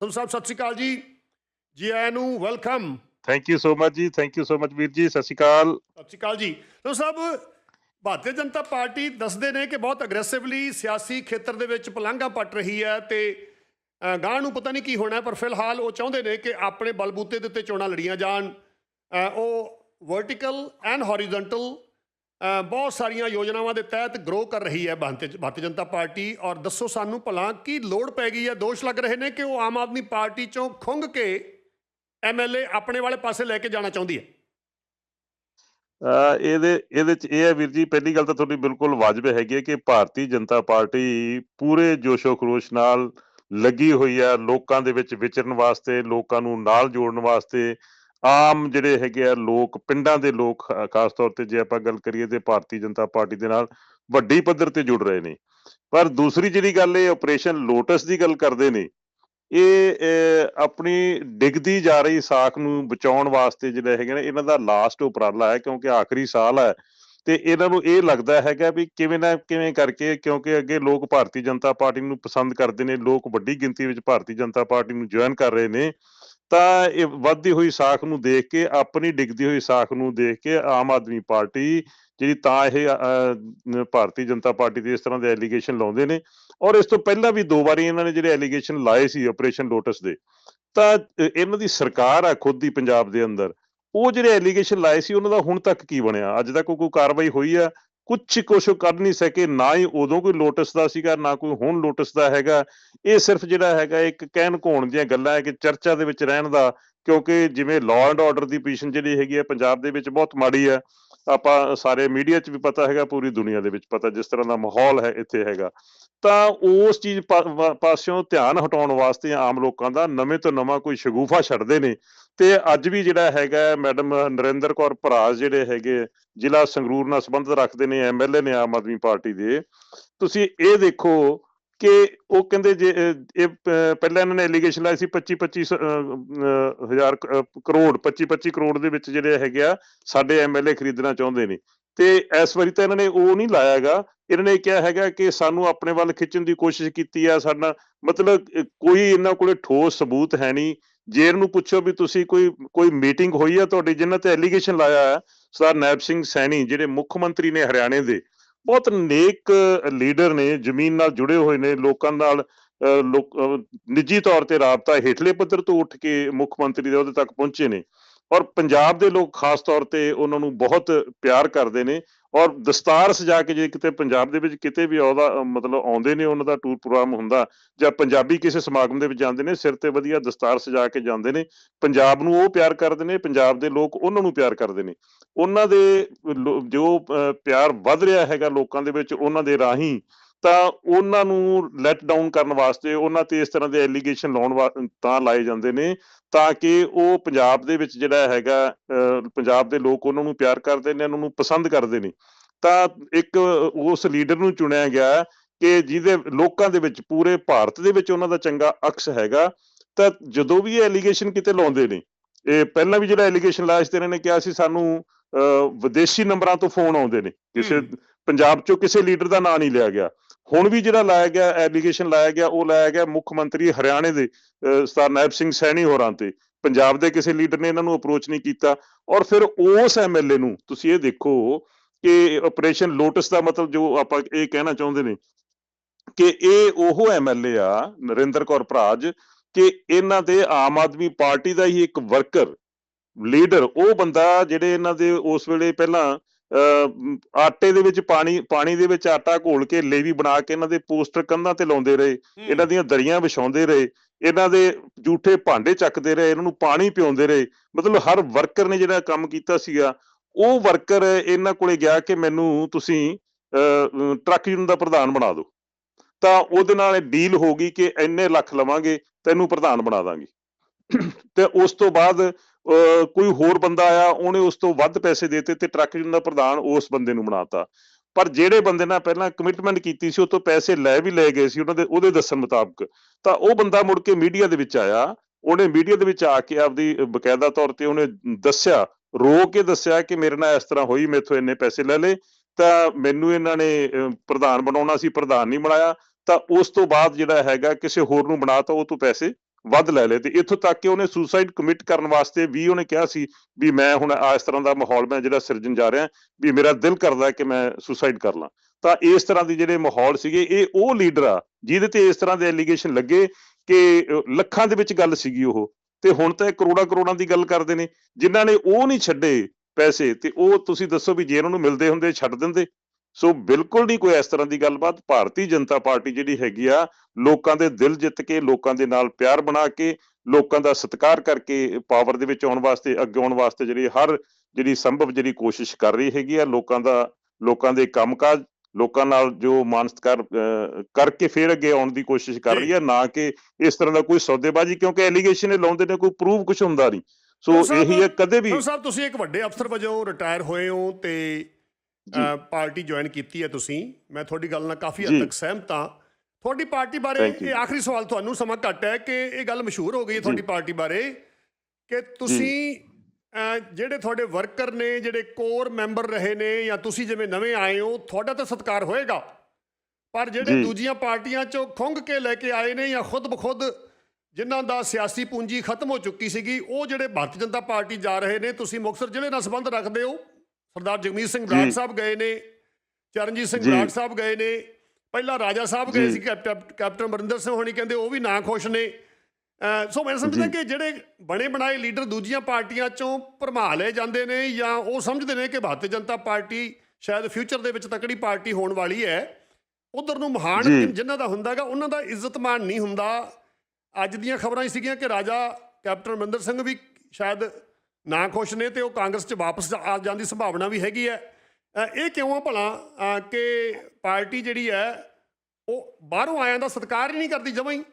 ਸੰਧੂ ਸਾਹਿਬ ਸਤਿ ਸ਼੍ਰੀ ਅਕਾਲ ਜੀ। ਜੀ ਆਇਆਂ ਨੂੰ welcome. Thank you so much ਜੀ ਥੈਂਕ ਯੂ ਸੋ ਮਚ ਵੀਰ ਜੀ ਸਤਿ ਸ਼੍ਰੀ ਅਕਾਲ। ਸਤਿ ਸ਼੍ਰੀ ਅਕਾਲ ਜੀ। ਸੰਧੂ ਸਾਹਿਬ ਭਾਰਤੀ ਜਨਤਾ ਪਾਰਟੀ ਦੱਸਦੇ ਨੇ ਕਿ ਬਹੁਤ ਅਗਰੈਸਿਵਲੀ ਸਿਆਸੀ ਖੇਤਰ ਦੇ ਵਿੱਚ ਪਲੰਘਾਂ ਪੱਟ ਰਹੀ ਹੈ ਤੇ ਗਾਂਹ ਨੂੰ ਪਤਾ ਨਹੀਂ ਕੀ ਹੋਣਾ ਪਰ ਫਿਲਹਾਲ ਉਹ ਚਾਹੁੰਦੇ ਨੇ ਕਿ ਆਪਣੇ ਬਲਬੂਤੇ ਦੇ ਉੱਤੇ ਚੋਣਾਂ ਲੜੀਆਂ ਜਾਣ। ਉਹ ਵਰਟੀਕਲ ਐਂਡ ਹੌਰੀਜ਼ੌਂਟਲ ਬਹੁਤ ਸਾਰੀਆਂ ਯੋਜਨਾਵਾਂ ਦੇ ਤਹਿਤ ਗਰੋ ਕਰ ਰਹੀ ਹੈ ਭਾਰਤੀ ਜਨਤਾ ਪਾਰਟੀ ਔਰ ਦੱਸੋ ਸਾਨੂੰ ਭਲਾ ਕੀ ਲੋੜ ਪੈ ਗਈ ਹੈ? ਦੋਸ਼ ਲੱਗ ਰਹੇ ਨੇ ਕਿ ਉਹ ਆਮ ਆਦਮੀ ਪਾਰਟੀ ਚੋਂ ਖੁੰਗ ਕੇ ਐਮਐਲਏ ਆਪਣੇ ਵਾਲੇ ਪਾਸੇ ਲੈ ਕੇ ਜਾਣਾ ਚਾਹੁੰਦੀ ਹੈ? ਇਹਦੇ ਇਹਦੇ ਚ ਇਹ ਹੈ ਵੀਰ ਜੀ, ਪਹਿਲੀ ਗੱਲ ਤਾਂ ਤੁਹਾਡੀ ਬਿਲਕੁਲ ਵਾਜਬ ਹੈਗੀ ਹੈ ਕਿ ਭਾਰਤੀ ਜਨਤਾ ਪਾਰਟੀ ਪੂਰੇ ਜੋਸ਼ੋ ਖਰੋਸ਼ ਨਾਲ ਲੱਗੀ ਹੋਈ ਹੈ ਲੋਕਾਂ ਦੇ ਵਿੱਚ ਵਿਚਰਨ ਵਾਸਤੇ, ਲੋਕਾਂ ਨੂੰ ਨਾਲ ਜੋੜਨ ਵਾਸਤੇ ਆਮ ਜਿਹੜੇ ਹੈਗੇ ਆ ਲੋਕ, ਪਿੰਡਾਂ ਦੇ ਲੋਕ ਖਾਸ ਤੌਰ ਤੇ ਜੇ ਆਪਾਂ ਗੱਲ ਕਰੀਏ ਤੇ ਭਾਰਤੀ ਜਨਤਾ ਪਾਰਟੀ ਦੇ ਨਾਲ ਵੱਡੀ ਪੱਧਰ ਤੇ ਜੁੜ ਰਹੇ ਨੇ। ਪਰ ਦੂਸਰੀ ਜਿਹੜੀ ਗੱਲ ਇਹ ਆਪਰੇਸ਼ਨ ਲੋਟਸ ਦੀ ਗੱਲ ਕਰਦੇ ਨੇ, ਇਹ ਆਪਣੀ ਡਿੱਗਦੀ ਜਾ ਰਹੀ ਸਾਖ ਨੂੰ ਬਚਾਉਣ ਵਾਸਤੇ ਜਿਹੜੇ ਹੈਗੇ ਨੇ, ਇਹਨਾਂ ਦਾ ਲਾਸਟ ਉਪਰਾਲਾ ਹੈ ਕਿਉਂਕਿ ਆਖਰੀ ਸਾਲ ਹੈ ਤੇ ਇਹਨਾਂ ਨੂੰ ਇਹ ਲੱਗਦਾ ਹੈਗਾ ਵੀ ਕਿਵੇਂ ਨਾ ਕਿਵੇਂ ਕਰਕੇ ਕਿਉਂਕਿ ਅੱਗੇ ਲੋਕ ਭਾਰਤੀ ਜਨਤਾ ਪਾਰਟੀ ਨੂੰ ਪਸੰਦ ਕਰਦੇ ਨੇ, ਲੋਕ ਵੱਡੀ ਗਿਣਤੀ ਵਿੱਚ ਭਾਰਤੀ ਜਨਤਾ ਪਾਰਟੀ ਨੂੰ ਜੁਆਇਨ ਕਰ ਰਹੇ ਨੇ। ਤਾਂ ਇਹ ਵੱਧਦੀ ਹੋਈ ਸਾਖ ਨੂੰ ਦੇਖ ਕੇ, ਆਪਣੀ ਡਿੱਗਦੀ ਹੋਈ ਸਾਖ ਨੂੰ ਦੇਖ ਕੇ ਆਮ ਆਦਮੀ ਪਾਰਟੀ ਜਿਹੜੀ ਤਾਂ ਇਹ ਭਾਰਤੀ ਜਨਤਾ ਪਾਰਟੀ ਦੇ ਇਸ ਤਰ੍ਹਾਂ ਦੇ ਐਲੀਗੇਸ਼ਨ ਲਾਉਂਦੇ ਨੇ ਔਰ ਇਸ ਤੋਂ ਪਹਿਲਾਂ ਵੀ ਦੋ ਵਾਰੀ ਇਹਨਾਂ ਨੇ ਜਿਹੜੇ ਐਲੀਗੇਸ਼ਨ ਲਾਏ ਸੀ ਆਪਰੇਸ਼ਨ ਲੋਟਸ ਦੇ, ਤਾਂ ਇਹਨਾਂ ਦੀ ਸਰਕਾਰ ਆ ਖੁਦ ਦੀ ਪੰਜਾਬ ਦੇ ਅੰਦਰ, ਉਹ ਜਿਹੜੇ ਐਲੀਗੇਸ਼ਨ ਲਾਏ ਸੀ ਉਹਨਾਂ ਦਾ ਹੁਣ ਤੱਕ ਕੀ ਬਣਿਆ? ਅੱਜ ਤੱਕ ਕੋਈ ਕਾਰਵਾਈ ਹੋਈ ਆ? ਕੁਝ ਕੁਛ ਕਰ ਨਹੀਂ ਸਕੇ, ਨਾ ਹੀ ਉਦੋਂ ਕੋਈ ਲੋਟਸ ਦਾ ਸੀਗਾ, ਨਾ ਕੋਈ ਹੁਣ ਲੋਟਸ ਦਾ ਹੈਗਾ। ਇਹ ਸਿਰਫ ਜਿਹੜਾ ਹੈਗਾ, ਇੱਕ ਕਹਿਣ ਘੋਣ ਦੀਆਂ ਗੱਲਾਂ ਹੈ ਕਿ ਚਰਚਾ ਦੇ ਵਿੱਚ ਰਹਿਣ ਦਾ, ਕਿਉਂਕਿ ਜਿਵੇਂ ਲਾਅ ਐਂਡ ਆਰਡਰ ਦੀ ਪੋਜੀਸ਼ਨ ਜਿਹੜੀ ਹੈਗੀ ਹੈ, ਪੰਜਾਬ ਦੇ ਵਿੱਚ ਬਹੁਤ ਮਾੜੀ ਹੈ। ਆਪਾਂ ਸਾਰੇ ਮੀਡੀਆ 'ਚ ਵੀ ਪਤਾ ਹੈਗਾ, ਪੂਰੀ ਦੁਨੀਆ ਦੇ ਵਿੱਚ ਪਤਾ ਜਿਸ ਤਰ੍ਹਾਂ ਦਾ ਮਾਹੌਲ ਹੈ, ਇੱਥੇ ਹੈਗਾ। ਤਾਂ ਉਸ ਚੀਜ਼ ਪਾਸਿਓਂ ਧਿਆਨ ਹਟਾਉਣ ਵਾਸਤੇ ਆਮ ਲੋਕਾਂ ਦਾ ਨਵੇਂ ਤੋਂ ਨਵਾਂ ਕੋਈ ਸ਼ਗੂਫਾ ਛੱਡਦੇ ਨੇ। ਤੇ ਅੱਜ ਵੀ ਜਿਹੜਾ ਹੈਗਾ ਮੈਡਮ ਨਰਿੰਦਰ ਕੌਰ ਭਰਾਜ ਜਿਹੜੇ ਹੈਗੇ ਜ਼ਿਲ੍ਹਾ ਸੰਗਰੂਰ ਨਾਲ ਸੰਬੰਧ ਰੱਖਦੇ ਨੇ ਐਮਐਲਏ ਨੇ ਆਮ ਆਦਮੀ ਪਾਰਟੀ ਦੇ। ਤੁਸੀਂ ਇਹ ਦੇਖੋ ਕਿ ਉਹ ਕਹਿੰਦੇ ਜੇ ਇਹ ਪਹਿਲਾਂ ਇਹਨਾਂ ਨੇ ਐਲੀਗੇਸ਼ਨ ਲਾਇਆ ਸੀ 25 25 ਹਜ਼ਾਰ ਕਰੋੜ 25 25 ਕਰੋੜ ਦੇ ਵਿੱਚ ਜਿਹੜੇ ਹੈਗੇ ਆ, ਸਾਡੇ ਐਮਐਲਏ ਖਰੀਦਣਾ ਚਾਹੁੰਦੇ ਨੇ। ਤੇ ਇਸ ਵਾਰੀ ਤਾਂ ਇਹਨਾਂ ਨੇ ਉਹ ਨਹੀਂ ਲਾਇਆਗਾ ਇਹਨਾਂ ਨੇ ਕਿਹਾ ਹੈਗਾ ਕਿ ਸਾਨੂੰ ਆਪਣੇ ਵੱਲ ਖਿੱਚਣ ਦੀ ਕੋਸ਼ਿਸ਼ ਕੀਤੀ ਆ, ਸਾਡਾ ਮਤਲਬ ਕੋਈ ਇਹਨਾਂ ਕੋਲੇ ਠੋਸ ਸਬੂਤ ਹੈ ਨਹੀਂ। ਜੇ ਇਹਨੂੰ ਪੁੱਛੋ ਵੀ ਤੁਸੀਂ ਕੋਈ ਕੋਈ ਮੀਟਿੰਗ ਹੋਈ ਆ ਤੁਹਾਡੀ, ਜਿਨ੍ਹਾਂ ਤੇ ਐਲੀਗੇਸ਼ਨ ਲਾਇਆ ਹੈ ਸਰਦਾਰ ਨੈਬ ਸਿੰਘ ਸੈਣੀ, ਜਿਹੜੇ ਮੁੱਖ ਮੰਤਰੀ ਨੇ ਹਰਿਆਣੇ ਦੇ ਬਹੁਤ ਨੇਕ ਲੀਡਰ ਨੇ ਜ਼ਮੀਨ ਨਾਲ ਜੁੜੇ ਹੋਏ ਨੇ ਲੋਕਾਂ ਨਾਲ ਅਹ, ਲੋਕ ਅਹ, ਨਿੱਜੀ ਤੌਰ ਤੇ ਰਾਬਤਾ ਹੇਠਲੇ ਪੱਧਰ ਤੋਂ ਉੱਠ ਕੇ ਮੁੱਖ ਮੰਤਰੀ ਦੇ ਉਹਦੇ ਤੱਕ ਪਹੁੰਚੇ ਨੇ ਔਰ ਪੰਜਾਬ ਦੇ ਲੋਕ ਖਾਸ ਤੌਰ ਤੇ ਉਹਨਾਂ ਨੂੰ ਬਹੁਤ ਪਿਆਰ ਕਰਦੇ ਨੇ। ਔਰ ਦਸਤਾਰ ਸਜਾ ਕੇ ਜੇ ਕਿਤੇ ਪੰਜਾਬ ਦੇ ਵਿੱਚ ਕਿਤੇ ਵੀ ਆਉਦਾ ਮਤਲਬ ਆਉਂਦੇ ਨੇ ਉਹਨਾਂ ਦਾ ਟੂਰ ਪ੍ਰੋਗਰਾਮ ਹੁੰਦਾ ਜਾਂ ਪੰਜਾਬੀ ਕਿਸੇ ਸਮਾਗਮ ਦੇ ਵਿੱਚ ਜਾਂਦੇ ਨੇ ਸਿਰ ਤੇ ਵਧੀਆ ਦਸਤਾਰ ਸਜਾ ਕੇ ਜਾਂਦੇ ਨੇ ਪੰਜਾਬ ਨੂੰ ਉਹ ਪਿਆਰ ਕਰਦੇ ਨੇ ਪੰਜਾਬ ਦੇ ਲੋਕ ਉਹਨਾਂ ਨੂੰ ਪਿਆਰ ਕਰਦੇ ਨੇ। ਉਹਨਾਂ ਦੇ ਜੋ ਅਹ, ਪਿਆਰ ਵੱਧ ਰਿਹਾ ਹੈਗਾ ਲੋਕਾਂ ਦੇ ਵਿੱਚ ਉਹਨਾਂ ਦੇ ਰਾਹੀਂ ਤਾਂ ਉਹਨਾਂ ਨੂੰ ਲੈਟ ਡਾਊਨ ਕਰਨ ਵਾਸਤੇ ਉਹਨਾਂ ਤੇ ਇਸ ਤਰ੍ਹਾਂ ਦੇ ਐਲੀਗੇਸ਼ਨ ਲਾਉਣ ਵਾ- ਤਾਂ ਲਾਏ ਜਾਂਦੇ ਨੇ ਤਾਂ ਕਿ ਉਹ ਪੰਜਾਬ ਦੇ ਵਿੱਚ ਜਿਹੜਾ ਹੈਗਾ ਪੰਜਾਬ ਦੇ ਲੋਕ ਉਹਨਾਂ ਨੂੰ ਪਿਆਰ ਕਰਦੇ ਨੇ ਉਹਨਾਂ ਨੂੰ ਪਸੰਦ ਕਰਦੇ ਨੇ। ਤਾਂ ਇੱਕ ਉਸ ਲੀਡਰ ਨੂੰ ਚੁਣਿਆ ਗਿਆ ਕਿ ਜਿਹਦੇ ਲੋਕਾਂ ਦੇ ਵਿੱਚ ਪੂਰੇ ਭਾਰਤ ਦੇ ਵਿੱਚ ਉਹਨਾਂ ਦਾ ਚੰਗਾ ਅਕਸ ਹੈਗਾ ਤਾਂ ਜਦੋਂ ਵੀ ਇਹ ਐਲੀਗੇਸ਼ਨ ਕਿਤੇ ਲਾਉਂਦੇ ਨੇ ਇਹ ਪਹਿਲਾਂ ਵੀ ਜਿਹੜਾ ਐਲੀਗੇਸ਼ਨ ਲਾਇਆ ਸੀ ਤੇ ਇਹਨਾਂ ਨੇ ਕਿਹਾ ਸੀ ਸਾਨੂੰ ਵਿਦੇਸ਼ੀ ਨੰਬਰਾਂ ਤੋਂ ਫੋਨ ਆਉਂਦੇ ਨੇ। ਕਿਸੇ। ਪੰਜਾਬ ਚੋਂ ਕਿਸੇ ਲੀਡਰ ਦਾ ਨਾਂ ਨਹੀਂ ਲਿਆ ਗਿਆ। ਹੁਣ ਵੀ ਜਿਹੜਾ ਲਾਇਆ ਗਿਆ ਐਲੀਗੇਸ਼ਨ ਲਾਇਆ ਗਿਆ ਉਹ ਲਾਇਆ ਗਿਆ ਮੁੱਖ ਮੰਤਰੀ ਹਰਿਆਣੇ ਦੇ ਅਹ, ਨਾਇਬ ਸਿੰਘ ਸੈਣੀ ਹੋਰਾਂ ਤੇ। ਪੰਜਾਬ ਦੇ ਕਿਸੇ ਲੀਡਰ ਨੇ ਇਹਨਾਂ ਨੂੰ ਅਪਰੋਚ ਨਹੀਂ ਕੀਤਾ। ਔਰ ਫਿਰ ਉਸ ਐਮਐਲਏ ਨੂੰ ਤੁਸੀਂ ਇਹ ਦੇਖੋ ਕਿ ਆਪਰੇਸ਼ਨ ਲੋਟਸ ਦਾ ਮਤਲਬ ਜੋ ਆਪਾਂ ਇਹ ਕਹਿਣਾ ਚਾਹੁੰਦੇ ਨੇ ਕਿ ਇਹ ਉਹ ਐਮਐਲਏ ਆ ਨਰਿੰਦਰ ਕੌਰ ਭਰਾਜ ਕਿ ਇਹਨਾਂ ਦੇ ਆਮ ਆਦਮੀ ਪਾਰਟੀ ਦਾ ਹੀ ਇੱਕ ਵਰਕਰ ਲੀਡਰ ਉਹ ਬੰਦਾ ਜਿਹੜੇ ਇਹਨਾਂ ਦੇ ਉਸ ਵੇਲੇ ਪਹਿਲਾਂ ਆਟੇ ਦੇ ਵਿੱਚ ਪਾਣੀ ਪਾਣੀ ਦੇ ਵਿੱਚ ਆਟਾ ਘੋਲ ਕੇ ਲੇਵੀ ਬਣਾ ਕੇ ਇਹਨਾਂ ਦੇ ਪੋਸਟਰ ਕੰਧਾਂ ਤੇ ਲਾਉਂਦੇ ਰਹੇ ਇਹਨਾਂ ਦੀਆਂ ਦਰੀਆਂ ਵਿਛਾਉਂਦੇ ਰਹੇ ਇਹਨਾਂ ਦੇ ਝੂਠੇ ਭਾਂਡੇ ਚੱਕਦੇ ਰਹੇ ਇਹਨਾਂ ਨੂੰ ਪਾਣੀ ਪਿਆਉਂਦੇ ਰਹੇ। ਮਤਲਬ ਹਰ ਵਰਕਰ ਨੇ ਜਿਹੜਾ ਕੰਮ ਕੀਤਾ ਸੀਗਾ ਉਹ ਵਰਕਰ ਇਹਨਾਂ ਕੋਲੇ ਗਿਆ ਕਿ ਮੈਨੂੰ ਤੁਸੀਂ ਟਰੱਕ ਯੂਨੀਅਨ ਦਾ ਪ੍ਰਧਾਨ ਬਣਾ ਦਿਓ। ਤਾਂ ਉਹਦੇ ਨਾਲ ਡੀਲ ਹੋ ਗਈ ਕਿ ਇੰਨੇ ਲੱਖ ਲਵਾਂਗੇ ਤੈਨੂੰ ਪ੍ਰਧਾਨ ਬਣਾ ਦਾਂਗੇ। ਤੇ ਉਸ ਤੋਂ ਬਾਅਦ ਕੋਈ ਹੋਰ ਬੰਦਾ ਆਇਆ, ਉਹਨੇ ਉਸ ਤੋਂ ਵੱਧ ਪੈਸੇ ਦੇਤੇ ਤੇ ਟਰੱਕ ਯੂਨੀਅਨ ਦਾ ਪ੍ਰਧਾਨ ਉਸ ਬੰਦੇ ਨੂੰ ਬਣਾਤਾ। ਪਰ ਜਿਹੜੇ ਬੰਦੇ ਨਾਲ ਪਹਿਲਾਂ ਕਮਿਟਮੈਂਟ ਕੀਤੀ ਸੀ, ਉਹ ਤੋਂ ਪੈਸੇ ਲੈ ਵੀ ਲਏ ਗਏ ਸੀ, ਉਹਨਾਂ ਦੇ, ਉਹਦੇ ਦੱਸਣ ਮੁਤਾਬਕ। ਤਾਂ ਉਹ ਬੰਦਾ ਮੁੜ ਕੇ ਮੀਡੀਆ ਦੇ ਵਿੱਚ ਆਇਆ, ਉਹਨੇ ਮੀਡੀਆ ਦੇ ਵਿੱਚ ਆ ਕੇ ਆਪਦੀ ਬਕਾਇਦਾ ਤੌਰ ਤੇ ਉਹਨੇ ਦੱਸਿਆ, ਰੋ ਕੇ ਦੱਸਿਆ ਕਿ ਮੇਰੇ ਨਾਲ ਇਸ ਤਰ੍ਹਾਂ ਹੋਈ, ਮੈਥੋਂ ਇੰਨੇ ਪੈਸੇ ਲੈ ਲਏ। ਤਾਂ ਮੈਨੂੰ ਇਹਨਾਂ ਨੇ ਪ੍ਰਧਾਨ ਬਣਾਉਣਾ ਸੀ, ਪ੍ਰਧਾਨ ਨਹੀਂ ਬਣਾਇਆ। ਤਾਂ ਉਸ ਤੋਂ ਬਾਅਦ ਜਿਹੜਾ ਹੈਗਾ, ਕਿਸੇ ਹੋਰ ਨੂੰ ਬਣਾਤਾ, ਉਹ ਤੋਂ ਪੈਸੇ ਵੱਧ ਲੈ ਲਏ ਤੇ ਇੱਥੋਂ ਤੱਕ ਕਿ ਉਹਨੇ ਸੁਸਾਈਡ ਕਮਿਟ ਕਰਨ ਵਾਸਤੇ ਵੀ ਉਹਨੇ ਕਿਹਾ ਸੀ ਵੀ ਮੈਂ ਹੁਣ ਇਸ ਤਰ੍ਹਾਂ ਦਾ ਮਾਹੌਲ, ਮੈਂ ਜਿਹੜਾ ਸਿਰਜਣ ਜਾ ਰਿਹਾ, ਵੀ ਮੇਰਾ ਦਿਲ ਕਰਦਾ ਕਿ ਮੈਂ ਸੁਸਾਈਡ ਕਰ ਲਾਂ। ਤਾਂ ਇਸ ਤਰ੍ਹਾਂ ਦੇ ਜਿਹੜੇ ਮਾਹੌਲ ਸੀਗੇ, ਇਹ ਉਹ ਲੀਡਰ ਆ, ਜਿਹਦੇ ਤੇ ਇਸ ਤਰ੍ਹਾਂ ਦੇ ਐਲੀਗੇਸ਼ਨ ਲੱਗੇ ਕਿ ਲੱਖਾਂ ਦੇ ਵਿੱਚ ਗੱਲ ਸੀਗੀ ਉਹ। ਤੇ ਹੁਣ ਤਾਂ ਇਹ ਕਰੋੜਾਂ ਕਰੋੜਾਂ ਦੀ ਗੱਲ ਕਰਦੇ ਨੇ, ਜਿਨ੍ਹਾਂ ਨੇ ਉਹ ਨਹੀਂ ਛੱਡੇ ਪੈਸੇ, ਤੇ ਉਹ ਤੁਸੀਂ ਦੱਸੋ ਵੀ ਜੇ ਉਹਨਾਂ ਨੂੰ ਮਿਲਦੇ ਹੁੰਦੇ, ਛੱਡ ਦਿੰਦੇ। ਸੋ ਬਿਲਕੁਲ ਨਹੀਂ ਕੋਈ ਇਸ ਤਰ੍ਹਾਂ ਦੀ ਗੱਲਬਾਤ। ਭਾਰਤੀ ਜਨਤਾ ਪਾਰਟੀ ਜਿਹੜੀ ਹੈਗੀ ਆ ਲੋਕਾਂ ਦੇ ਦਿਲ ਜਿੱਤ ਕੇ ਲੋਕਾਂ ਦੇ ਨਾਲ ਪਿਆਰ ਬਣਾ ਕੇ ਲੋਕਾਂ ਦਾ ਸਤਿਕਾਰ ਕਰਕੇ ਪਾਵਰ ਦੇ ਵਿੱਚ ਆਉਣ ਵਾਸਤੇ ਅੱਗੇ ਆਉਣ ਵਾਸਤੇ ਜਿਹੜੀ ਹਰ ਜਿਹੜੀ ਸੰਭਵ ਜਿਹੜੀ ਕੋਸ਼ਿਸ਼ ਕਰ ਰਹੀ ਹੈਗੀ ਆ ਲੋਕਾਂ ਦਾ ਲੋਕਾਂ ਦੇ ਕੰਮਕਾਜ ਲੋਕਾਂ ਨਾਲ ਜੋ ਮਾਨ ਸਤਿਕਾਰ ਅਹ, ਕਰਕੇ ਫਿਰ ਅੱਗੇ ਆਉਣ ਦੀ ਕੋਸ਼ਿਸ਼ ਕਰ ਰਹੀ ਹੈ ਨਾ ਕਿ ਇਸ ਤਰ੍ਹਾਂ ਦਾ ਕੋਈ ਸੌਦੇਬਾਜ਼ੀ ਕਿਉਂਕਿ ਐਲੀਗੇਸ਼ਨ ਇਹ ਲਾਉਂਦੇ ਨੇ ਕੋਈ ਪ੍ਰੂਫ ਕੁਝ ਹੁੰਦਾ ਨਹੀਂ। ਸੋ ਇਹੀ ਹੈ ਕਦੇ ਵੀ ਸਾਹਿਬ ਤੁਸੀਂ ਇੱਕ ਵੱਡੇ ਅਫਸਰ ਵਜੋਂ ਰਿਟਾਇਰ ਹੋਏ ਹੋ ਤੇ ਪਾਰਟੀ ਜੁਆਇਨ ਕੀਤੀ ਹੈ ਤੁਸੀਂ ਮੈਂ ਤੁਹਾਡੀ ਗੱਲ ਨਾਲ ਕਾਫੀ ਹੱਦ। ਤੱਕ ਸਹਿਮਤ ਹਾਂ ਤੁਹਾਡੀ ਪਾਰਟੀ ਬਾਰੇ. ਇਹ ਆਖਰੀ ਸਵਾਲ ਤੁਹਾਨੂੰ ਸਮਾਂ ਘੱਟ ਹੈ ਕਿ ਇਹ ਗੱਲ ਮਸ਼ਹੂਰ ਹੋ ਗਈ ਹੈ ਤੁਹਾਡੀ ਪਾਰਟੀ ਬਾਰੇ ਕਿ ਤੁਸੀਂ ਜਿਹੜੇ ਤੁਹਾਡੇ ਵਰਕਰ ਨੇ ਜਿਹੜੇ ਕੋਰ ਮੈਂਬਰ ਰਹੇ ਨੇ ਜਾਂ ਤੁਸੀਂ ਜਿਵੇਂ ਨਵੇਂ ਆਏ ਹੋ ਤੁਹਾਡਾ ਤਾਂ ਸਤਿਕਾਰ ਹੋਏਗਾ ਪਰ ਜਿਹੜੇ। ਦੂਜੀਆਂ ਪਾਰਟੀਆਂ ਚੋਂ ਖੁੰਗ ਕੇ ਲੈ ਕੇ ਆਏ ਨੇ ਜਾਂ ਖੁਦ ਬਖੁਦ ਜਿਨ੍ਹਾਂ ਦਾ ਸਿਆਸੀ ਪੂੰਜੀ ਖਤਮ ਹੋ ਚੁੱਕੀ ਸੀਗੀ ਉਹ ਜਿਹੜੇ ਭਾਰਤੀ ਜਨਤਾ ਪਾਰਟੀ ਜਾ ਰਹੇ ਨੇ ਤੁਸੀਂ ਮੁਕਤਸਰ ਜ਼ਿਲ੍ਹੇ ਨਾਲ ਸੰਬੰਧ ਰੱਖਦੇ ਹੋ ਸਰਦਾਰ ਜਗਮੀਤ ਸਿੰਘ ਬਰਾੜ। ਸਾਹਿਬ ਗਏ ਨੇ ਚਰਨਜੀਤ ਸਿੰਘ। ਬਰਾੜ ਸਾਹਿਬ ਗਏ ਨੇ ਪਹਿਲਾਂ ਰਾਜਾ ਸਾਹਿਬ ਗਏ। ਸੀ ਕੈਪਟਨ ਅਮਰਿੰਦਰ ਸਿੰਘ ਹੋਣੀ ਕਹਿੰਦੇ ਉਹ ਵੀ ਨਾ ਖੁਸ਼ ਨੇ ਸੋ ਮੈਂ ਸਮਝਦਾ। ਕਿ ਜਿਹੜੇ ਬਣੇ ਬਣਾਏ ਲੀਡਰ ਦੂਜੀਆਂ ਪਾਰਟੀਆਂ ਚੋਂ ਭਰਮਾ ਲਏ ਜਾਂਦੇ ਨੇ ਜਾਂ ਉਹ ਸਮਝਦੇ ਨੇ ਕਿ ਭਾਰਤੀ ਜਨਤਾ ਪਾਰਟੀ ਸ਼ਾਇਦ ਫਿਊਚਰ ਦੇ ਵਿੱਚ ਤਕੜੀ ਪਾਰਟੀ ਹੋਣ ਵਾਲੀ ਹੈ ਉਧਰ ਨੂੰ ਮਹਾਨ। ਜਿਨ੍ਹਾਂ ਦਾ ਹੁੰਦਾਗਾ ਉਹਨਾਂ ਦਾ ਇੱਜ਼ਤਮਾਨ ਨਹੀਂ ਹੁੰਦਾ ਅੱਜ ਦੀਆਂ ਖਬਰਾਂ ਹੀ ਸੀਗੀਆਂ ਕਿ ਰਾਜਾ ਕੈਪਟਨ ਅਮਰਿੰਦਰ ਸਿੰਘ ਵੀ ਸ਼ਾਇਦ ਨਾ ਖੁਸ਼ ਨੇ ਤੇ ਉਹ ਕਾਂਗਰਸ 'ਚ ਵਾਪਸ ਆ ਜਾਣ ਦੀ ਸੰਭਾਵਨਾ ਵੀ ਹੈਗੀ ਹੈ। ਇਹ ਕਿਉਂ ਆ ਭਲਾ? ਕਿ ਪਾਰਟੀ ਜਿਹੜੀ ਹੈ, ਉਹ ਬਾਹਰੋਂ ਆਇਆਂ ਦਾ ਸਤਿਕਾਰ ਹੀ ਨਹੀਂ ਕਰਦੀ ਜਮਾਂ ਹੀ।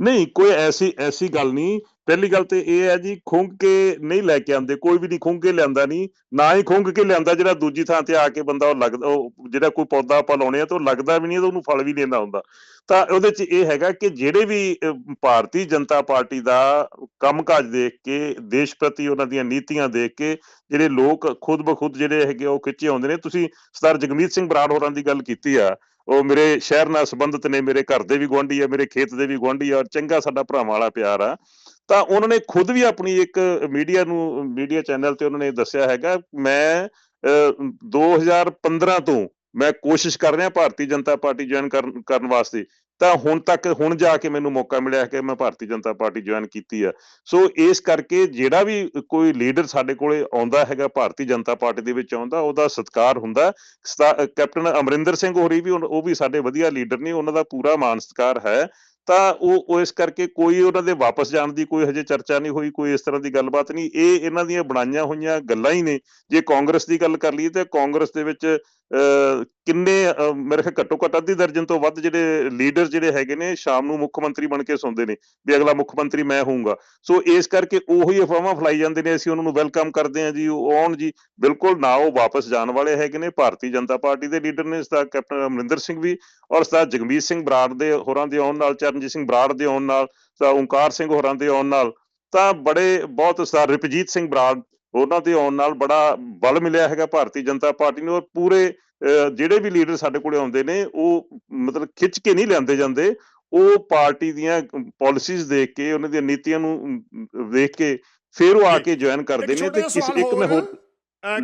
ਨਹੀਂ, ਕੋਈ ਐਸੀ ਐਸੀ ਗੱਲ ਨਹੀਂ। ਪਹਿਲੀ ਗੱਲ ਤੇ ਇਹ ਹੈ ਜੀ, ਖੁੰਗ ਕੇ ਨਹੀਂ ਲੈ ਕੇ ਆਉਂਦੇ, ਕੋਈ ਵੀ ਨਹੀਂ, ਖੁੰਗ ਕੇ ਲਿਆਂਦਾ ਨਹੀਂ, ਨਾ ਹੀ ਖੁੰਗ ਕੇ ਲਿਆਂਦਾ ਜਿਹੜਾ ਦੂਜੀ ਥਾਂ ਤੇ ਆ ਕੇ ਬੰਦਾ ਉਹ ਲੱਗਦਾ ਉਹ ਜਿਹੜਾ ਕੋਈ ਪੌਦਾ ਆਪਾਂ ਲਾਉਣੇ ਆ ਤਾਂ ਉਹ ਲੱਗਦਾ ਵੀ ਨਹੀਂ ਤਾਂ ਉਹਨੂੰ ਫਲ ਵੀ ਲੈਂਦਾ ਹੁੰਦਾ। ਤਾਂ ਉਹਦੇ ਚ ਇਹ ਹੈਗਾ ਕਿ ਜਿਹੜੇ ਵੀ ਭਾਰਤੀ ਜਨਤਾ ਪਾਰਟੀ ਦਾ ਕੰਮਕਾਜ ਦੇਖ ਕੇ, ਦੇਸ਼ ਪ੍ਰਤੀ ਉਹਨਾਂ ਦੀਆਂ ਨੀਤੀਆਂ ਦੇਖ ਕੇ, ਜਿਹੜੇ ਲੋਕ ਖੁਦ ਬਖੁਦ ਜਿਹੜੇ ਹੈਗੇ ਉਹ ਖਿੱਚੇ ਆਉਂਦੇ ਨੇ। ਤੁਸੀਂ ਸਰਦਾਰ ਜਗਮੀਤ ਸਿੰਘ ਬਰਾੜ ਹੋਰਾਂ ਦੀ ਗੱਲ ਕੀਤੀ ਆ ਉਹ ਮੇਰੇ ਸ਼ਹਿਰ ਨਾਲ ਸੰਬੰਧਿਤ ਨੇ ਮੇਰੇ ਘਰ ਦੇ ਵੀ ਗੁਆਂਢੀ ਆ ਮੇਰੇ ਖੇਤ ਦੇ ਵੀ ਗੁਆਂਢੀ ਆ ਔਰ ਚੰਗਾ ਸਾਡਾ ਭਰਾਵਾਂ ਵਾਲਾ ਪਿਆਰ ਆ। ਤਾਂ ਉਹਨਾਂ ਨੇ ਖੁਦ ਵੀ ਆਪਣੀ ਇੱਕ ਮੀਡੀਆ ਨੂੰ ਮੀਡੀਆ ਚੈਨਲ ਤੇ ਉਹਨਾਂ ਨੇ ਦੱਸਿਆ ਹੈਗਾ ਮੈਂ ਅਹ, 2015 ਤੋਂ ਮੈਂ ਕੋਸ਼ਿਸ਼ ਕਰ ਰਿਹਾ ਭਾਰਤੀ ਜਨਤਾ ਪਾਰਟੀ ਜੁਆਇਨ ਕਰਨ ਕਰਨ ਵਾਸਤੇ ਤਾਂ ਹੁਣ ਤੱਕ, ਹੁਣ ਜਾ ਕੇ ਮੈਨੂੰ ਮੌਕਾ ਮਿਲਿਆ ਕਿ ਮੈਂ ਭਾਰਤੀ ਜਨਤਾ ਪਾਰਟੀ ਜੁਆਇਨ ਕੀਤੀ ਆ। ਸੋ ਇਸ ਕਰਕੇ ਜਿਹੜਾ ਵੀ ਕੋਈ ਲੀਡਰ ਸਾਡੇ ਕੋਲੇ ਆਉਂਦਾ ਹੈਗਾ, ਭਾਰਤੀ ਜਨਤਾ ਪਾਰਟੀ ਦੇ ਵਿੱਚ ਆਉਂਦਾ, ਉਹਦਾ ਸਤਿਕਾਰ ਹੁੰਦਾ। ਸਤਾ- ਕੈਪਟਨ ਅਮਰਿੰਦਰ ਸਿੰਘ ਹੋਰੀ ਵੀ, ਉਹ ਵੀ ਸਾਡੇ ਵਧੀਆ ਲੀਡਰ ਨੇ, ਉਹਨਾਂ ਦਾ ਪੂਰਾ ਮਾਨ ਸਤਿਕਾਰ ਹੈ। ਤਾਂ ਉਹ ਉਹ ਇਸ ਕਰਕੇ ਕੋਈ ਉਹਨਾਂ ਦੇ ਵਾਪਸ ਜਾਣ ਦੀ ਕੋਈ ਹਜੇ ਚਰਚਾ ਨਹੀਂ ਹੋਈ, ਕੋਈ ਇਸ ਤਰ੍ਹਾਂ ਦੀ ਗੱਲਬਾਤ ਨਹੀਂ। ਇਹ ਇਹਨਾਂ ਦੀਆਂ ਬਣਾਈਆਂ ਹੋਈਆਂ ਗੱਲਾਂ ਹੀ ਨੇ। ਜੇ ਕਾਂਗਰਸ ਦੀ ਗੱਲ ਕਰ ਲਈਏ, ਤੇ ਕਾਂਗਰਸ ਦੇ ਵਿੱਚ ਕਿੰਨੇ ਮੇਰੇ ਖਿਆਲ ਘੱਟੋ ਘੱਟ ਅੱਧੀ ਦਰਜਨ ਤੋਂ ਵੱਧ ਜਿਹੜੇ ਲੀਡਰ ਜਿਹੜੇ ਹੈਗੇ ਨੇ ਸ਼ਾਮ ਨੂੰ ਮੁੱਖ ਮੰਤਰੀ ਬਣ ਕੇ ਸੌਂਦੇ ਨੇ ਵੀ ਅਗਲਾ ਮੁੱਖ ਮੰਤਰੀ ਮੈਂ ਹੋਊਂਗਾ। ਸੋ ਇਸ ਕਰਕੇ ਉਹੀ ਅਫਵਾਹਾਂ ਫੈਲਾਈ ਜਾਂਦੇ ਨੇ, ਅਸੀਂ ਉਹਨਾਂ ਨੂੰ ਵੈਲਕਮ ਕਰਦੇ ਹਾਂ ਜੀ, ਉਹ ਆਉਣ ਜੀ। ਬਿਲਕੁਲ ਨਾ ਉਹ ਵਾਪਸ ਜਾਣ ਵਾਲੇ ਹੈਗੇ ਨੇ, ਭਾਰਤੀ ਜਨਤਾ ਪਾਰਟੀ ਦੇ ਲੀਡਰ ਨੇ ਸਰਦਾਰ ਕੈਪਟਨ ਅਮਰਿੰਦਰ ਸਿੰਘ ਵੀ ਔਰ ਸਰਦਾਰ ਜਗਮੀਤ ਸਿੰਘ ਬਰਾੜ ਦੇ ਹੋਰਾਂ ਦੇ ਆਉਣ ਨਾਲ, ਚਰਨਜੀਤ ਸਿੰਘ ਬਰਾੜ ਦੇ ਆਉਣ ਨਾਲ ਸਰਦਾਰ ਓਂਕਾਰ ਸਿੰਘ ਹੋਰਾਂ ਦੇ ਆਉਣ ਨਾਲ, ਤਾਂ ਬੜੇ ਬਹੁਤ ਸਰਦਾਰ ਰਿਪਜੀਤ ਸਿੰਘ ਬਰਾੜ ਉਹਨਾਂ ਦੇ ਆਉਣ ਨਾਲ ਬੜਾ ਬਲ ਮਿਲਿਆ ਹੈਗਾ ਭਾਰਤੀ ਜਨਤਾ ਪਾਰਟੀ ਨੂੰ ਔਰ ਪੂਰੇ ਜਿਹੜੇ ਵੀ ਲੀਡਰ ਸਾਡੇ ਕੋਲੇ ਆਉਂਦੇ ਨੇ ਉਹ ਮਤਲਬ ਖਿੱਚ ਕੇ ਨਹੀਂ ਲਿਆਂਦੇ ਜਾਂਦੇ ਉਹ ਪਾਰਟੀ ਦੀਆਂ ਪਾਲਿਸੀਜ਼ ਦੇਖ ਕੇ ਉਹਨਾਂ ਦੀਆਂ ਨੀਤੀਆਂ ਨੂੰ ਦੇਖ ਕੇ ਫਿਰ ਉਹ ਆ। ਕੇ ਜੁਆਇਨ ਕਰਦੇ ਨੇ ਤੇ ਕਿਸੇ ਇੱਕ ਮੈਂ ਹੋਰ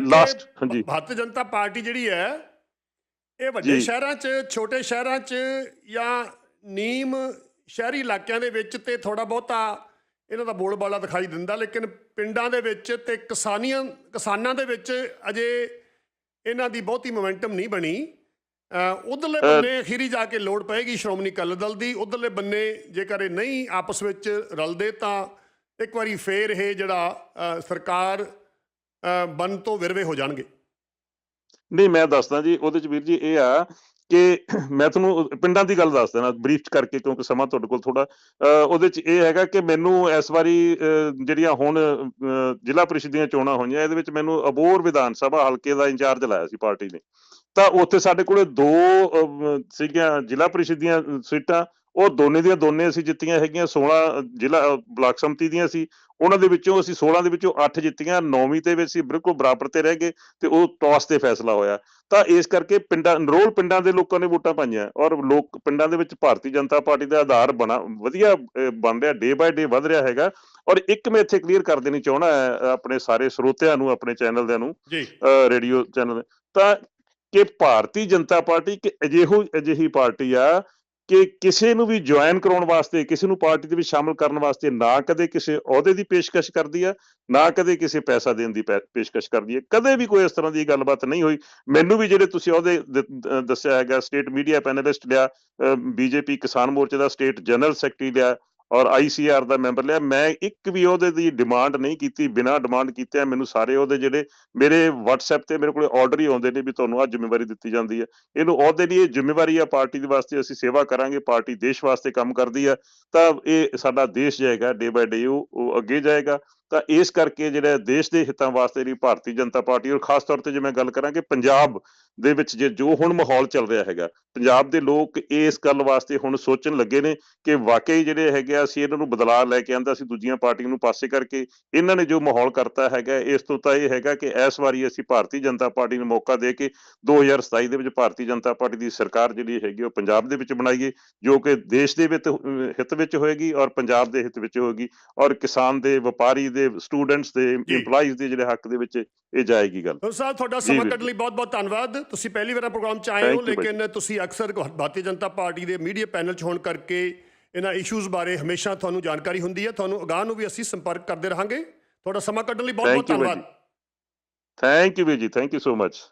ਲਾਸਟ ਹਾਂਜੀ ਭਾਰਤੀ ਜਨਤਾ ਪਾਰਟੀ ਜਿਹੜੀ ਹੈ ਇਹ ਵੱਡੇ। ਸ਼ਹਿਰਾਂ 'ਚ ਛੋਟੇ ਸ਼ਹਿਰਾਂ 'ਚ ਜਾਂ ਨੀਮ ਸ਼ਹਿਰੀ ਇਲਾਕਿਆਂ ਦੇ ਵਿੱਚ ਤੇ ਥੋੜਾ ਬਹੁਤਾ ਇਹਨਾਂ ਦਾ ਬੋਲਬਾਲਾ ਦਿਖਾਈ ਦਿੰਦਾ ਲੇਕਿਨ ਪਿੰਡਾਂ ਦੇ ਵਿੱਚ ਤੇ ਕਿਸਾਨੀਆਂ ਕਿਸਾਨਾਂ ਦੇ ਵਿੱਚ ਅਜੇ ਇਹਨਾਂ ਦੀ ਬਹੁਤੀ ਮੋਮੈਂਟਮ ਨਹੀਂ ਬਣੀ। ਉਧਰਲੇ ਬੰਨੇ ਅਖੀਰੀ ਜਾ ਕੇ ਲੋੜ ਪਏਗੀ ਸ਼੍ਰੋਮਣੀ ਅਕਾਲੀ ਦਲ ਦੀ ਉਧਰਲੇ ਬੰਨੇ ਜੇਕਰ ਇਹ ਨਹੀਂ ਆਪਸ ਵਿੱਚ ਰਲਦੇ ਤਾਂ ਇੱਕ ਵਾਰੀ ਫੇਰ ਇਹ ਜਿਹੜਾ ਸਰਕਾਰ ਬਨ ਤੋਂ ਵਿਰਵੇ ਹੋ ਜਾਣਗੇ। ਨਹੀਂ ਮੈਂ ਦੱਸਦਾ ਜੀ ਉਹਦੇ ਚ ਵੀਰ ਜੀ ਇਹ ਆ ਕਿ ਮੈਂ ਤੁਹਾਨੂੰ ਪਿੰਡਾਂ ਦੀ ਗੱਲ ਦੱਸ ਦੇਣਾ ਬਰੀਫ ਕਰਕੇ ਕਿਉਂਕਿ ਸਮਾਂ ਤੁਹਾਡੇ ਕੋਲ ਥੋੜਾ ਉਹਦੇ ਚ ਇਹ ਹੈਗਾ ਕਿ ਮੈਨੂੰ ਇਸ ਵਾਰੀ ਅਹ, ਜਿਹੜੀਆਂ ਹੁਣ ਅਹ, ਜ਼ਿਲ੍ਹਾ ਪ੍ਰੀਸ਼ਦ ਦੀਆਂ ਚੋਣਾਂ ਹੋਈਆਂ ਇਹਦੇ ਵਿੱਚ ਮੈਨੂੰ ਅਬੋਰ ਵਿਧਾਨ ਸਭਾ ਹਲਕੇ ਦਾ ਇੰਚਾਰਜ ਲਾਇਆ ਸੀ ਪਾਰਟੀ ਨੇ। ਤਾਂ ਉੱਥੇ ਸਾਡੇ ਕੋਲੇ ਦੋ ਸੀਗੀਆਂ ਜ਼ਿਲ੍ਹਾ ਪ੍ਰੀਸ਼ਦ ਦੀਆਂ ਸੀਟਾਂ ਉਹ ਦੋਨੇ ਦੀਆਂ ਦੋਨੇ ਅਸੀਂ ਜਿੱਤੀਆਂ ਹੈਗੀਆਂ 16 ਜ਼ਿਲ੍ਹਾ ਬਲਾਕ ਸੰਮਤੀ ਦੀਆਂ ਸੀ। ਉਹਨਾਂ ਦੇ ਵਿੱਚੋਂ ਅਸੀਂ 16 ਦੇ ਵਿੱਚੋਂ 8 ਜਿੱਤੀਆਂ 9ਵੀਂ ਤੇ ਵਿੱਚ ਅਸੀਂ ਬਿਲਕੁਲ ਬਰਾਬਰ ਤੇ ਰਹਿ ਗਏ ਤੇ ਉਹ ਟਾਸ ਤੇ ਫੈਸਲਾ ਹੋਇਆ। ਤਾਂ ਇਸ ਕਰਕੇ ਪਿੰਡਾਂ ਨਰੋਲ ਪਿੰਡਾਂ ਦੇ ਲੋਕਾਂ ਨੇ ਵੋਟਾਂ ਪਾਈਆਂ ਔਰ ਲੋਕ ਪਿੰਡਾਂ ਦੇ ਵਿੱਚ ਭਾਰਤੀ ਜਨਤਾ ਪਾਰਟੀ ਦਾ ਆਧਾਰ ਬਣਾ ਵਧੀਆ ਬਣ ਰਿਹਾ ਡੇ ਬਾਏ ਡੇ ਵਧ ਰਿਹਾ ਹੈਗਾ। ਔਰ ਇੱਕ ਮੈਂ ਇੱਥੇ ਕਲੀਅਰ ਕਰ ਦੇਣੀ ਚਾਹਣਾ ਹੈ ਆਪਣੇ ਸਾਰੇ ਸਰੋਤਿਆਂ ਨੂੰ ਆਪਣੇ ਚੈਨਲ ਦੇ ਨੂੰ ਰੇਡੀਓ ਚੈਨਲ ਤਾਂ ਕਿ ਭਾਰਤੀ ਜਨਤਾ ਪਾਰਟੀ ਇੱਕ ਅਜਿਹੋ ਅਜਿਹੀ ਪਾਰਟੀ ਆ ਕਿ ਕਿਸੇ ਨੂੰ ਵੀ ਜੁਆਇਨ ਕਰਾਉਣ ਵਾਸਤੇ, ਕਿਸੇ ਨੂੰ ਪਾਰਟੀ ਦੇ ਵਿੱਚ ਸ਼ਾਮਲ ਕਰਨ ਵਾਸਤੇ ਨਾ ਕਦੇ ਕਿਸੇ ਅਹੁਦੇ ਦੀ ਪੇਸ਼ਕਸ਼ ਕਰਦੀ ਆ, ਨਾ ਕਦੇ ਕਿਸੇ ਪੈਸਾ ਦੇਣ ਦੀ ਪੈ- ਪੇਸ਼ਕਸ਼ ਕਰਦੀ ਹੈ ਕਦੇ ਵੀ ਕੋਈ ਇਸ ਤਰ੍ਹਾਂ ਦੀ ਗੱਲਬਾਤ ਨਹੀਂ ਹੋਈ। ਮੈਨੂੰ ਵੀ ਜਿਹੜੇ ਤੁਸੀਂ ਅਹੁਦੇ ਦੱਸਿਆ ਹੈਗਾ ਸਟੇਟ ਮੀਡੀਆ ਪੈਨਲਿਸਟ ਲਿਆ ਬੀਜੇਪੀ ਕਿਸਾਨ ਮੋਰਚੇ ਦਾ ਸਟੇਟ ਜਨਰਲ ਸੈਕਟਰੀ ਲਿਆ ਔਰ ਆਈਸੀਆਰ ਦਾ ਮੈਂਬਰ ਲਿਆ। ਮੈਂ ਇੱਕ ਵੀ ਉਹਦੇ ਦੀ ਡਿਮਾਂਡ ਨਹੀਂ ਕੀਤੀ। ਬਿਨਾਂ ਡਿਮਾਂਡ ਕੀਤੇ ਮੈਨੂੰ ਸਾਰੇ ਉਹਦੇ ਜਿਹੜੇ ਮੇਰੇ WhatsApp ਤੇ ਮੇਰੇ ਕੋਲੇ ਆਰਡਰ ਹੀ ਆਉਂਦੇ ਨੇ ਵੀ ਤੁਹਾਨੂੰ ਆ ਜ਼ਿੰਮੇਵਾਰੀ ਦਿੱਤੀ ਜਾਂਦੀ ਹੈ ਇਹਨੂੰ ਉਹਦੇ ਲਈ ਇਹ ਜ਼ਿੰਮੇਵਾਰੀ ਆ, ਪਾਰਟੀ ਦੇ ਵਾਸਤੇ ਅਸੀਂ ਸੇਵਾ ਕਰਾਂਗੇ। ਪਾਰਟੀ ਦੇਸ਼ ਵਾਸਤੇ ਕੰਮ ਕਰਦੀ ਆ। ਤਾਂ ਇਹ ਸਾਡਾ ਦੇਸ਼ ਜਾਏਗਾ ਡੇ ਬਾਏ ਡੇ ਉਹ ਅੱਗੇ ਜਾਏਗਾ। ਤਾਂ ਇਸ ਕਰਕੇ ਜਿਹੜਾ ਦੇਸ਼ ਦੇ ਹਿੱਤਾਂ ਵਾਸਤੇ ਜਿਹੜੀ ਭਾਰਤੀ ਜਨਤਾ ਪਾਰਟੀ। ਔਰ ਖਾਸ ਤੌਰ ਤੇ ਜੇ ਮੈਂ ਗੱਲ ਕਰਾਂ ਕਿ ਪੰਜਾਬ ਦੇ ਵਿੱਚ ਜੇ ਜੋ ਹੁਣ ਮਾਹੌਲ ਚੱਲ ਰਿਹਾ ਹੈਗਾ ਪੰਜਾਬ ਦੇ ਲੋਕ ਇਸ ਗੱਲ ਵਾਸਤੇ ਹੁਣ ਸੋਚਣ ਲੱਗੇ ਨੇ ਕਿ ਵਾਕਈ ਜਿਹੜੇ ਹੈਗੇ ਆ ਅਸੀਂ ਇਹਨਾਂ ਨੂੰ ਬਦਲਾਅ ਲੈ ਕੇ ਆਂਦਾ ਸੀ ਦੂਜੀਆਂ ਪਾਰਟੀਆਂ ਨੂੰ ਪਾਸੇ ਕਰਕੇ ਇਹਨਾਂ ਨੇ ਜੋ ਮਾਹੌਲ ਕਰਤਾ ਹੈਗਾ ਇਸ ਤੋਂ ਤਾਂ ਇਹ ਹੈਗਾ ਕਿ ਇਸ ਵਾਰੀ ਅਸੀਂ ਭਾਰਤੀ ਜਨਤਾ ਪਾਰਟੀ ਨੂੰ ਮੌਕਾ ਦੇ ਕੇ 2027 ਦੇ ਵਿੱਚ ਭਾਰਤੀ ਜਨਤਾ ਪਾਰਟੀ ਦੀ ਸਰਕਾਰ ਜਿਹੜੀ ਹੈਗੀ ਉਹ ਪੰਜਾਬ ਦੇ ਵਿੱਚ ਬਣਾਈਏ ਜੋ ਕਿ ਦੇਸ਼ ਦੇ ਵਿੱਚ ਹਿੱਤ ਵਿੱਚ ਹੋਏਗੀ ਔਰ ਪੰਜਾਬ ਦੇ ਹਿੱਤ ਵਿੱਚ ਹੋਏਗੀ ਔਰ ਕਿਸਾਨ ਦੇ ਵਪਾਰੀ ਦੇ ਸਟੂਡੈਂਟਸ ਦੇ ਜੀ। EMPLOYEES ਦੇ ਜਿਹੜੇ ਹੱਕ ਦੇ ਵਿੱਚ ਇਹ ਜਾਏਗੀ ਗੱਲ। ਡਾਕਟਰ ਸਾਹਿਬ ਤੁਹਾਡਾ ਸਮਾਂ ਕੱਢਣ ਲਈ ਬਹੁਤ-ਬਹੁਤ ਧੰਨਵਾਦ। ਤੁਸੀਂ ਪਹਿਲੀ ਵਾਰ ਪ੍ਰੋਗਰਾਮ ਚ ਆਏ ਹੋ। ਲੇਕਿਨ ਤੁਸੀਂ ਅਕਸਰ ਭਾਰਤੀ ਜਨਤਾ ਪਾਰਟੀ ਦੇ ਮੀਡੀਆ ਪੈਨਲ ਚ ਹੋਣ ਕਰਕੇ ਇਹਨਾਂ ਇਸ਼ੂਜ਼ ਬਾਰੇ ਹਮੇਸ਼ਾ ਤੁਹਾਨੂੰ ਜਾਣਕਾਰੀ ਹੁੰਦੀ ਹੈ। ਤੁਹਾਨੂੰ ਅਗਾਹ ਨੂੰ ਵੀ ਅਸੀਂ ਸੰਪਰਕ ਕਰਦੇ ਰਹਾਂਗੇ। ਤੁਹਾਡਾ ਸਮਾਂ ਕੱਢਣ ਲਈ ਬਹੁਤ-ਬਹੁਤ ਧੰਨਵਾਦ। ਥੈਂਕ ਯੂ ਜੀ। Thank you so much